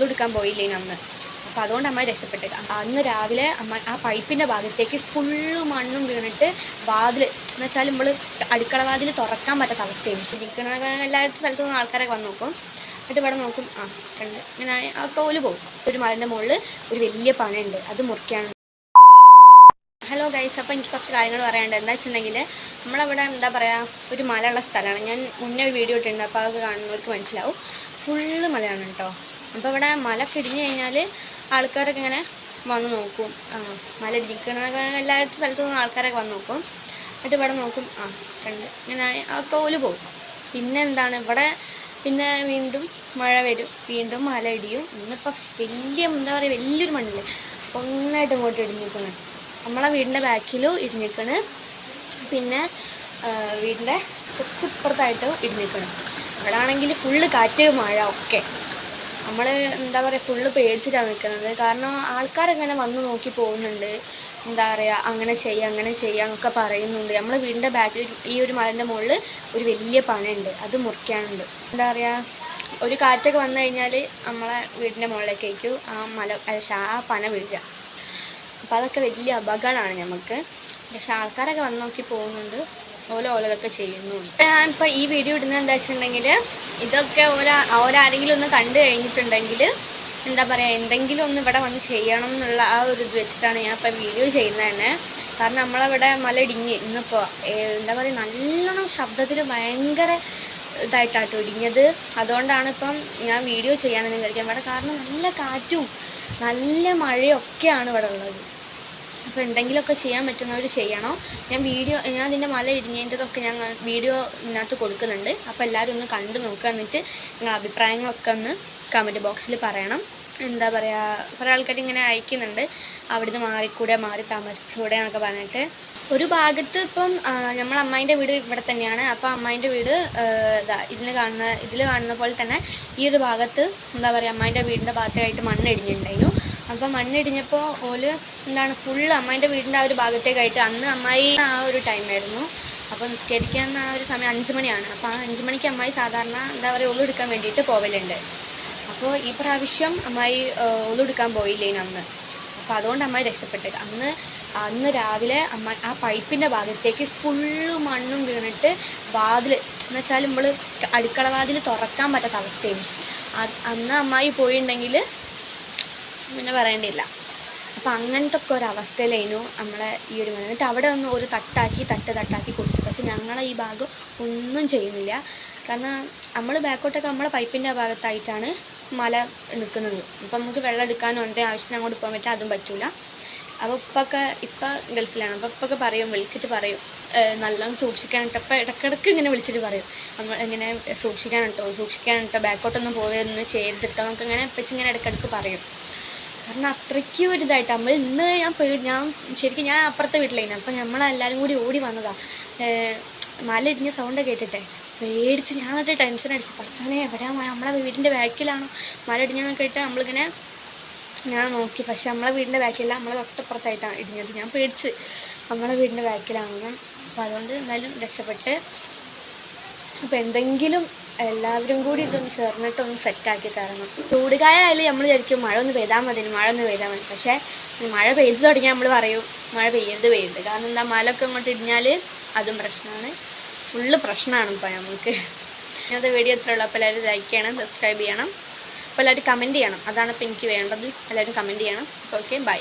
ഒന്നെടുക്കാൻ പോയില്ലേ അന്ന്. അപ്പോൾ അതുകൊണ്ട് അമ്മ രക്ഷപ്പെട്ടു. അന്ന് രാവിലെ അമ്മ ആ പൈപ്പിന്റെ ഭാഗത്തേക്ക് ഫുള്ള് മണ്ണും വീണിട്ട് വാതിൽ എന്ന് വെച്ചാൽ നമ്മൾ അടുക്കള വാതിൽ തുറക്കാൻ പറ്റാത്ത അവസ്ഥയും ഇരിക്കണ എല്ലാ സ്ഥലത്തു നിന്ന് ആൾക്കാരൊക്കെ വന്ന് നോക്കും. എന്നിട്ട് ഇവിടെ നോക്കും ആ കണ്ട് ഇങ്ങനെ ആ കോൽ പോകും. ഒരു മലന്റെ മുകളിൽ ഒരു വലിയ പനയുണ്ട്. അത് മുറിക്കാണ്. ഹലോ ഗൈസ് അപ്പോൾ എനിക്ക് കുറച്ച് കാര്യങ്ങൾ പറയാനുണ്ട്. എന്താ വെച്ചിട്ടുണ്ടെങ്കിൽ നമ്മളവിടെ എന്താ പറയുക ഒരു മലയുള്ള സ്ഥലമാണ്. ഞാൻ മുന്നേ ഒരു വീഡിയോ ഇട്ടിട്ടുണ്ട്. അപ്പോൾ അത് കാണുന്നവർക്ക് മനസ്സിലാവും. ഫുള്ള് മലയാണ് കേട്ടോ. അപ്പോൾ ഇവിടെ മല പിടിഞ്ഞു കഴിഞ്ഞാൽ ആൾക്കാരൊക്കെ ഇങ്ങനെ വന്ന് നോക്കും. ആ മല ഇടിക്കണ എല്ലാ സ്ഥലത്തു നിന്നും ആൾക്കാരൊക്കെ വന്ന് നോക്കും. എന്നിട്ട് ഇവിടെ നോക്കും ആ കണ്ട് ഇങ്ങനെ ആ ഓൽ പോകും. പിന്നെ എന്താണ് ഇവിടെ പിന്നെ വീണ്ടും മഴ വരും വീണ്ടും മല ഇടിയും. ഇന്നിപ്പോൾ വലിയ എന്താ പറയുക വലിയൊരു മണ്ണില്ലേ? ഒന്നായിട്ട് ഇങ്ങോട്ട് ഇടിഞ്ഞിരിക്കുന്നത് നമ്മളെ വീടിന്റെ ബാക്കിലും ഇടിഞ്ഞിരിക്കണ് പിന്നെ വീടിന്റെ കുറച്ച് ഇപ്പുറത്തായിട്ട് ഇടിഞ്ഞിരിക്കണം ഇവിടെ ആണെങ്കിൽ ഫുള്ള് കാറ്റ് മഴ ഒക്കെ. നമ്മൾ എന്താ പറയുക ഫുള്ള് പേടിച്ചിട്ടാണ് നിൽക്കുന്നത് കാരണം ആൾക്കാരങ്ങനെ വന്ന് നോക്കി പോകുന്നുണ്ട്. എന്താ പറയുക അങ്ങനെ ചെയ്യുക അങ്ങനെ ചെയ്യുക എന്നൊക്കെ പറയുന്നുണ്ട്. നമ്മൾ വീടിന്റെ ബാക്കിൽ ഈ ഒരു മലന്റെ മുകളിൽ ഒരു വലിയ പനയുണ്ട്. അത് മുറിക്കാനുണ്ട്. എന്താ പറയുക ഒരു കാറ്റൊക്കെ വന്നു കഴിഞ്ഞാൽ നമ്മളെ വീടിന്റെ മുകളിലേക്ക് മുകളിലേക്കായിരിക്കും ആ മല പക്ഷേ ആ പന വീഴുക. അപ്പോൾ അതൊക്കെ വലിയ അപകടമാണ് നമുക്ക് പക്ഷേ ആൾക്കാരൊക്കെ വന്ന് നോക്കി പോകുന്നുണ്ട്. ഓല ഓലതൊക്കെ ചെയ്യുന്നുണ്ട് ഞാനിപ്പോൾ ഈ വീഡിയോ ഇടുന്നത് എന്താ വെച്ചിട്ടുണ്ടെങ്കിൽ ഇതൊക്കെ ഓല ഓരാരെങ്കിലും ഒന്ന് കണ്ടു കഴിഞ്ഞിട്ടുണ്ടെങ്കിൽ എന്താ പറയുക എന്തെങ്കിലും ഒന്ന് ഇവിടെ വന്ന് ചെയ്യണം എന്നുള്ള ആ ഒരു ഇത് വെച്ചിട്ടാണ് ഞാൻ ഇപ്പോൾ വീഡിയോ ചെയ്യുന്നത് തന്നെ. കാരണം നമ്മളവിടെ മല ഇടിഞ്ഞ് ഇന്നിപ്പോൾ എന്താ പറയുക നല്ലോണം ശബ്ദത്തിൽ ഭയങ്കര ഇതായിട്ടാട്ടോ ഇടിഞ്ഞത്. അതുകൊണ്ടാണ് ഇപ്പം ഞാൻ വീഡിയോ ചെയ്യാനെന്ന് വിചാരിക്കാൻ ഇവിടെ കാരണം നല്ല കാറ്റും നല്ല മഴയൊക്കെയാണ് ഇവിടെ ഉള്ളത്. അപ്പോൾ എന്തെങ്കിലുമൊക്കെ ചെയ്യാൻ പറ്റുന്നവർ ചെയ്യണം. ഞാൻ വീഡിയോ ഞാൻ അതിന്റെ മല ഇടിഞ്ഞതിന്റെതൊക്കെ ഞാൻ വീഡിയോ ഇതിനകത്ത് കൊടുക്കുന്നുണ്ട്. അപ്പോൾ എല്ലാവരും ഒന്ന് കണ്ടു നോക്കുക എന്നിട്ട് നിങ്ങളുടെ അഭിപ്രായങ്ങളൊക്കെ ഒന്ന് കമന്റ് ബോക്സിൽ പറയണം. എന്താ പറയുക കുറേ ആൾക്കാർ ഇങ്ങനെ അയക്കുന്നുണ്ട്. അവിടുന്ന് മാറിക്കൂടെ മാറി താമസിച്ചുകൂടെ എന്നൊക്കെ പറഞ്ഞിട്ട്. ഒരു ഭാഗത്ത് ഇപ്പം നമ്മൾ അമ്മായിന്റെ വീട് ഇവിടെ തന്നെയാണ്. അപ്പോൾ അമ്മായിന്റെ വീട് ഇതാ ഇതിൽ കാണുന്ന ഇതിൽ കാണുന്ന പോലെ തന്നെ ഈ ഒരു ഭാഗത്ത് എന്താ പറയുക അമ്മായിന്റെ വീടിന്റെ ഭാഗത്തായിട്ട് മണ്ണ് ഇടിഞ്ഞിട്ടുണ്ടായിരുന്നു അപ്പോൾ മണ്ണിടിഞ്ഞപ്പോൾ ഓൽ എന്താണ് ഫുള്ള് അമ്മായിന്റെ വീടിന്റെ ആ ഒരു ഭാഗത്തേക്കായിട്ട് അന്ന് അമ്മായി ആ ഒരു ടൈമായിരുന്നു അപ്പോൾ നിസ്കരിക്കാൻ ആ ഒരു സമയം അഞ്ച് മണിയാണ്. അപ്പോൾ ആ അഞ്ച് മണിക്ക് അമ്മായി സാധാരണ എന്താ പറയുക ഒളു എടുക്കാൻ വേണ്ടിയിട്ട് പോവലുണ്ട്. അപ്പോൾ ഈ പ്രാവശ്യം അമ്മായി ഒളു എടുക്കാൻ പോയില്ലേനു അന്ന്. അപ്പോൾ അതുകൊണ്ട് അമ്മായി രക്ഷപ്പെട്ടത് അന്ന് അന്ന് രാവിലെ അമ്മ ആ പൈപ്പിന്റെ ഭാഗത്തേക്ക് ഫുള്ള് മണ്ണും വീണിട്ട് വാതിൽ എന്ന് വെച്ചാൽ നമ്മൾ അടുക്കള വാതിൽ തുറക്കാൻ പറ്റാത്ത അവസ്ഥയും അന്ന് അമ്മായി പോയിട്ടുണ്ടെങ്കിൽ പിന്നെ പറയേണ്ടിയില്ല. അപ്പം അങ്ങനത്തെ ഒക്കെ ഒരു അവസ്ഥയിലായിരുന്നു നമ്മളെ ഈ ഒരു മന എന്നിട്ട് അവിടെ ഒന്ന് ഒരു തട്ടാക്കി തട്ട് തട്ടാക്കി കൊടുത്തു. പക്ഷെ ഞങ്ങളെ ഈ ഭാഗം ഒന്നും ചെയ്യുന്നില്ല. കാരണം നമ്മൾ ബാക്കോട്ടൊക്കെ നമ്മളെ പൈപ്പിന്റെ ഭാഗത്തായിട്ടാണ് മല നിൽക്കുന്നത്. അപ്പം നമുക്ക് വെള്ളം എടുക്കാനോ എന്തെങ്കിലും ആവശ്യത്തിന് അങ്ങോട്ട് പോകാൻ പറ്റാൽ അതും പറ്റില്ല അപ്പോൾ ഇപ്പൊക്കെ ഇപ്പം ഗൾഫിലാണ്. അപ്പോൾ ഇപ്പൊക്കെ പറയും വിളിച്ചിട്ട് പറയും. നല്ലോണം സൂക്ഷിക്കാൻ കേട്ടോ ഇടക്കിടക്ക് ഇങ്ങനെ വിളിച്ചിട്ട് പറയും. നമ്മൾ ഇങ്ങനെ സൂക്ഷിക്കാൻ കേട്ടോ ബാക്കോട്ടൊന്നും പോവുകയൊന്നും ചെയ്തിട്ടോ നമുക്ക് ഇങ്ങനെ വെച്ചിങ്ങനെ ഇടക്കിടക്ക് പറയും. കാരണം അത്രയ്ക്ക് ഒരു ഇതായിട്ട്. നമ്മൾ ഇന്ന് ഞാൻ പേടി ഞാൻ ശരിക്കും ഞാൻ അപ്പുറത്തെ വീട്ടിലായിരുന്നു. അപ്പം നമ്മളെല്ലാവരും കൂടി ഓടി വന്നതാ. ഏഹ് മല ഇടിഞ്ഞ സൗണ്ട് കേട്ടിട്ടെ. പേടിച്ച് ഞാൻ എന്നിട്ട് ടെൻഷൻ അടിച്ചു. പച്ചനെ എവിടെയാ നമ്മളെ വീടിന്റെ ബാക്കിലാണോ? മല ഇടിഞ്ഞെന്നൊക്കെ കേട്ട് നമ്മളിങ്ങനെ ഞാൻ നോക്കി. പക്ഷെ നമ്മളെ വീടിന്റെ ബാക്കിലല്ല നമ്മളെ തൊട്ടപ്പുറത്തായിട്ടാണ് ഇടിഞ്ഞത്. ഞാൻ പേടിച്ച് നമ്മളെ വീടിന്റെ ബാക്കിലാണെന്ന്. അപ്പോൾ അതുകൊണ്ട് എന്നാലും രക്ഷപ്പെട്ട് അപ്പോൾ എന്തെങ്കിലും എല്ലാവരും കൂടി ഇതൊന്ന് ചേർന്നിട്ടൊന്ന് സെറ്റാക്കി തരണം. ചൂടുകായാലും നമ്മൾ വിചാരിക്കും മഴ ഒന്ന് പെയ്താൽ മതി മഴ ഒന്ന് പെയ്താൽ മതി. പക്ഷേ മഴ പെയ്ത് തുടങ്ങിയാൽ നമ്മൾ പറയും മഴ പെയ്യരുത് പെയ്യരുത്. കാരണം എന്താ മലൊക്കെ അങ്ങോട്ട് ഇടിഞ്ഞാൽ അതും പ്രശ്നമാണ് ഫുള്ള് പ്രശ്നമാണ് ഇപ്പോൾ നമുക്ക് ഇന്നത്തെ വീഡിയോ എത്ര ഉള്ളൂ. അപ്പോൾ എല്ലാവരും ലൈക്ക് ചെയ്യണം സബ്സ്ക്രൈബ് ചെയ്യണം. അപ്പോൾ എല്ലാവരും കമന്റ് ചെയ്യണം. അതാണ് ഇപ്പോൾ എനിക്ക് വേണ്ടത്. എല്ലാവരും കമന്റ് ചെയ്യണം. Okay bye